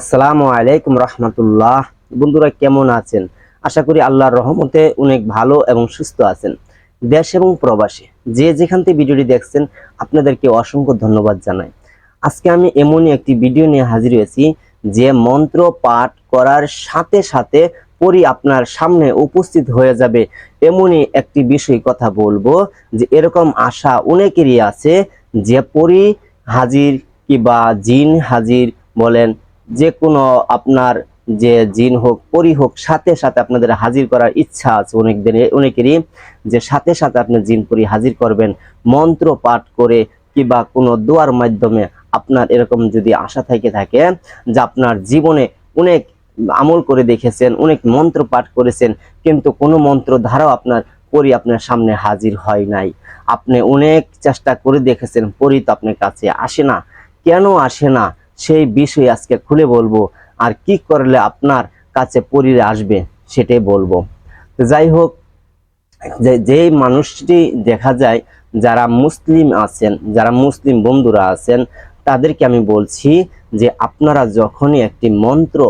আসসালামু আলাইকুম রহমতুল্লাহ। বন্ধুরা, কেমন আছেন? আশা করি আল্লাহর রহমতে অনেক ভালো এবং সুস্থ আছেন। দেশ এবং প্রবাসী যে যেখান থেকে ভিডিওটি দেখছেন, আপনাদেরকে অসংখ্য ধন্যবাদ জানাই। আজকে আমি এমনই একটি ভিডিও নিয়ে হাজির হয়েছি, যে মন্ত্র পাঠ করার সাথে সাথে পরি আপনার সামনে উপস্থিত হয়ে যাবে। এমনই একটি বিষয় কথা বলব, যে এরকম আশা অনেকেরই আছে, যে পরি হাজির কিংবা জিন হাজির বলেন যে কোনো আপনার যে জিন হোক, পরি হোক, সাথে সাথে আপনাদের হাজির করার ইচ্ছা আছে অনেক দিনে অনেকেরই যে সাথে সাথে আপনি জিন পরি হাজির করবেন, মন্ত্র পাঠ করে কিংবা কোনো দোয়ার মাধ্যমে আপনার এরকম যদি আশা থেকে থাকে যে আপনার জীবনে অনেক আমল করে দেখেছেন, অনেক মন্ত্র পাঠ করেছেন, কিন্তু কোনো মন্ত্র ধারাও আপনার পরি আপনার সামনে হাজির হয় নাই। আপনি অনেক চেষ্টা করে দেখেছেন, পরি তো আপনার কাছে আসে না। কেন আসে না? সেই বিষয় আজকে খুলে বলব। আর কি করলে আপনার কাছে পরিরে আসবে, সেটাই বলব। যাই হোক, যে, যেই মানুষটি দেখা যায় যারা মুসলিম আছেন, যারা মুসলিম বন্ধুরা আছেন, তাদেরকে আমি বলছি যে আপনারা যখনই একটি মন্ত্র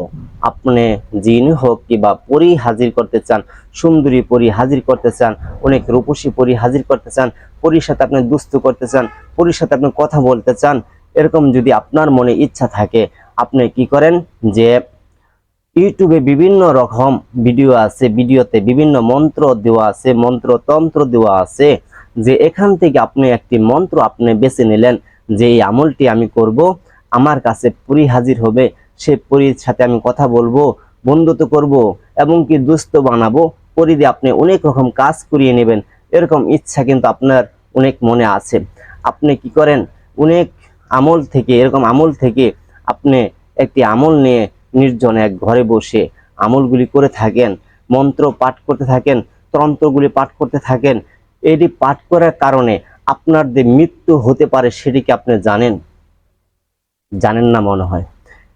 আপনি জিন হোক কিংবা পরি হাজির করতে চান, সুন্দরী পরি হাজির করতে চান, অনেক রূপসী পরি হাজির করতে চান, পরির সাথে আপনি দুস্থ করতে চান, পরির সাথে আপনি কথা বলতে চান এরকম যদি আপনার মনে ইচ্ছা থাকে, আপনি কি করেন যে ইউটিউবে বিভিন্ন রকম ভিডিও আছে, ভিডিওতে বিভিন্ন মন্ত্র দেওয়া আছে মন্ত্র তন্ত্র দেওয়া আছে, যে এখান থেকে আপনি একটি মন্ত্র আপনি বেছে নিলেন যে এই আমলটি আমি করব, আমার কাছে পুরি হাজির হবে, সে পরির সাথে আমি কথা বলব বন্ধুত্ব করব, এবং কি দুস্থ বানাবো পরি দিয়ে আপনি অনেক রকম কাজ করিয়ে নেবেন, এরকম ইচ্ছা কিন্তু আপনার অনেক মনে আছে। আপনি কি করেন? অনেক আমল থেকে, এরকম আমল থেকে আপনি একটি আমল নিয়ে নির্জন এক ঘরে বসে আমলগুলি করে থাকেন, মন্ত্র পাঠ করতে থাকেন, তন্ত্রগুলি পাঠ করতে থাকেন, এটি পাঠ করার কারণে আপনার যে মৃত্যু হতে পারে সেটিকে আপনি জানেন? জানেন না মনে হয়।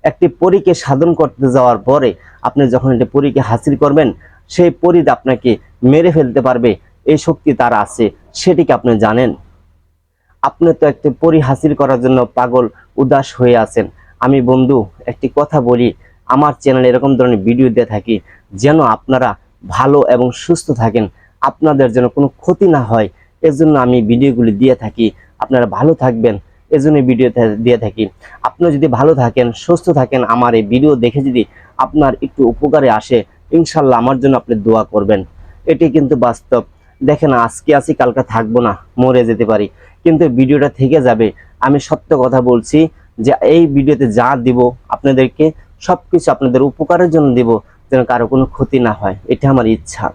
একটি পরীকে সাধন করতে যাওয়ার পরে আপনি যখন একটি পরীকে হাসিল করবেন, সেই পরীদ আপনাকে মেরে ফেলতে পারবে, এই শক্তি তার আছে সেটিকে আপনি জানেন? আপনি তো একটি পরি হাসিল করার জন্য পাগল, উদাস হয়ে আছেন। আমি বন্ধু, একটি কথা বলি, আমার চ্যানেলে এরকম ধরনের ভিডিও দিয়ে থাকি, যেন আপনারা ভালো এবং সুস্থ থাকেন। আপনাদের যেন কোনো ক্ষতি না হয়, এজন্য আমি ভিডিওগুলি দিয়ে থাকি। আপনারা ভালো থাকবেন, এজন্য ভিডিও দিয়ে থাকি। আপনি যদি ভালো থাকেন, সুস্থ থাকেন, আমার এই ভিডিও দেখে যদি আপনার একটু উপকারে আসে, ইনশাল্লাহ আমার জন্য আপনি দোয়া করবেন। এটি কিন্তু বাস্তব। দেখেন আজকে আছি, কালকে থাকব না, মরে যেতে পারি। কিন্তু ভিডিওটা থেকে যাবে, আমি সত্য কথা বলছি যে এই ভিডিওতে যা দিব, আপনাদেরকে সবকিছু আপনাদের উপকারের জন্য দিব, যেন কারও কোনো ক্ষতি না হয়। এটা আমার ইচ্ছা।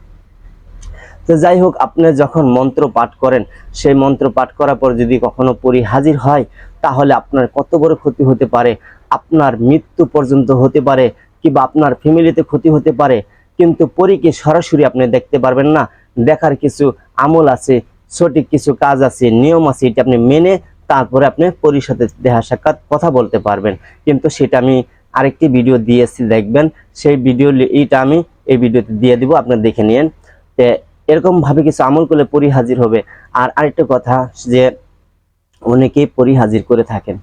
তো যাই হোক, আপনি যখন মন্ত্র পাঠ করেন, সেই মন্ত্র পাঠ করার পর যদি কখনো পরি হাজির হয়, তাহলে আপনার কত বড় ক্ষতি হতে পারে, আপনার মৃত্যু পর্যন্ত হতে পারে, কিংবা আপনার ফ্যামিলিতে ক্ষতি হতে পারে, কিন্তু পরীকে সরাসরি আপনি দেখতে পারবেন না দেখার কিছু আমল আছে, সঠিক কিছু কাজ আছে, নিয়ম আছে, এটা আপনি মেনে তারপরে আপনি সাথে দেখা সাক্ষাৎ কথা বলতে পারবেন। কিন্তু সেটা আমি আরেকটি ভিডিও দিয়েছি, দেখবেন, সেই ভিডিও এইটা আমি এই ভিডিওতে দিয়ে দিব আপনি দেখে নিন তে এরকম ভাবে কিছু আমল করলে পরি হাজির হবে। আর আরেকটা কথা যে অনেকেই পরি হাজির করে থাকেন।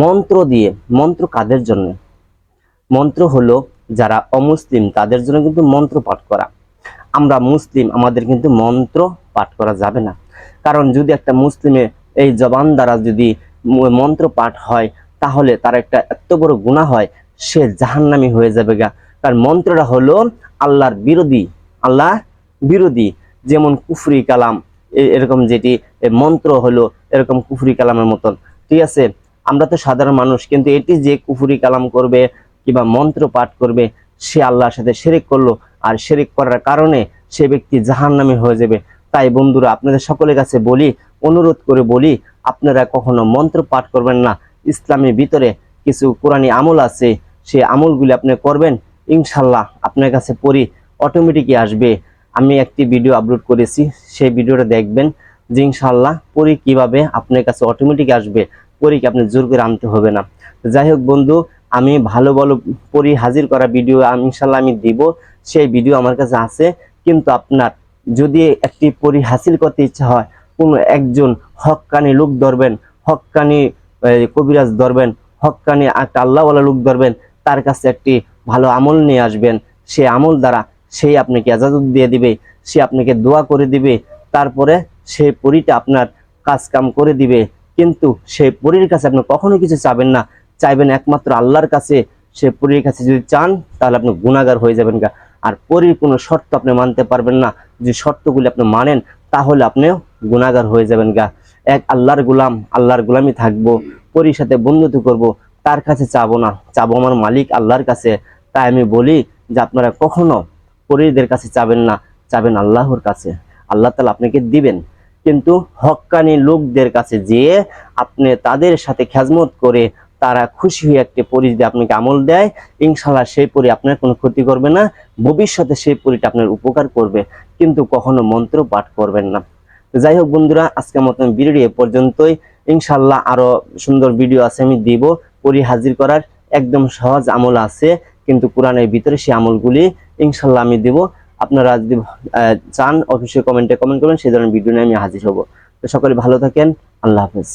মন্ত্র দিয়ে, মন্ত্র কাদের জন্য? মন্ত্র হলো যারা অমুসলিম, তাদের জন্য কিন্তু মন্ত্র পাঠ করা। আমরা মুসলিম, আমাদের কিন্তু মন্ত্র পাঠ করা যাবে না। কারণ যদি একটা মুসলিমে এই জবান দ্বারা যদি মন্ত্র পাঠ হয়, তাহলে তার একটা এত বড় গুণা হয়, সে জাহান্নামি হয়ে যাবে গা। কারণ মন্ত্রটা হলো আল্লাহর বিরোধী, আল্লাহ বিরোধী। যেমন কুফরি কালাম এরকম যেটি মন্ত্র হলো এরকম কুফরি কালামের মতন। ঠিক আছে? আমরা তো সাধারণ মানুষ, কিন্তু এটি যে কুফরি কালাম করবে কিংবা মন্ত্র পাঠ করবে, সে আল্লাহর সাথে শিরিক করল আর শেরিক করার কারণে সে ব্যক্তি জাহান্নামী হয়ে যাবে। তাই বন্ধুরা, আপনাদের সকলের কাছে বলি, অনুরোধ করে বলি, আপনারা কখনো মন্ত্র পাঠ করবেন না। ইসলামের ভিতরে কিছু কোরআনী আমল আছে, সেই আমলগুলি আপনি করবেন ইনশাল্লাহ আপনার কাছে পড়ি অটোমেটিকই আসবে। আমি একটি ভিডিও আপলোড করেছি, সেই ভিডিওটা দেখবেন যে ইনশাল্লাহ পরি কীভাবে, আপনার কাছে অটোমেটিক আসবে। পরীকে আপনি জোর করে আনতে হবে না। যাই হোক বন্ধু আমি ভালো ভালো পরি হাজির করা ভিডিও ইনশাল্লাহ আমি দিব। সেই ভিডিও আমার কাছে আছে। কিন্তু আপনার যদি একটি পরি হাসিল করতে ইচ্ছা হয়, কোনো একজন হক্কানি লোক ধরবেন হক্কানি কবিরাজ ধরবেন হক্কানি একটা আল্লাহওয়ালা লোক ধরবেন, তার কাছে একটি ভালো আমল নিয়ে আসবেন। সে আমল দ্বারা সেই আপনাকে এজাজত দিয়ে দিবে, সে আপনাকে দোয়া করে দিবে, তারপরে সে পরিটা আপনার কাজ কাম করে দিবে। কিন্তু সেই পরীর কাছে আপনি কখনো কিছু চাবেন না। চাইবেন একমাত্র আল্লাহর কাছে, সে পরীর কাছে যদি চান, তাহলে আপনি গুণাগার হয়ে যাবেন গা। আর পরীর কোনো শর্ত আপনি মানতে পারবেন না। যে শর্তগুলি আপনি মানেন, তাহলে আপনিও গুণাগার হয়ে যাবেন গা। এক আল্লাহর গুলাম, আল্লাহর গুলামই থাকব, পরীর সাথে বন্ধুত্ব করব, তার কাছে চাবো না। চাবো আমার মালিক আল্লাহর কাছে। তাই আমি বলি যে আপনারা কখনো পরীদের কাছে চাবেন না, চাবেন আল্লাহর কাছে। আল্লাহ তালা আপনাকে দিবেন। কিন্তু হক্কানি লোকদের কাছে যেয়ে আপনি তাদের সাথে খেজমত করে তারা খুশি হয়ে একটি পরি যদি আপনাকে আমল দেয়। ইনশাল্লাহ সেই পরি আপনার কোনো ক্ষতি করবে না। ভবিষ্যতে সেই পরিটা আপনার উপকার করবে। কিন্তু কখনো মন্ত্র পাঠ করবেন না। যাই হোক বন্ধুরা, আজকের মতন ভিডিও এ পর্যন্তই। ইনশাল্লাহ আরও সুন্দর ভিডিও আছে, আমি দিব পরি হাজির করার। একদম সহজ আমল আছে, কিন্তু কোরআনের ভিতরে সেই আমলগুলি ইনশাল্লাহ আমি দিব। আপনারা যদি চান অফিসে কমেন্টে কমেন্ট করবেন, সেই ধরনের ভিডিও নিয়ে আমি হাজির হব। তো সকলে ভালো থাকেন, আল্লাহ হাফেজ।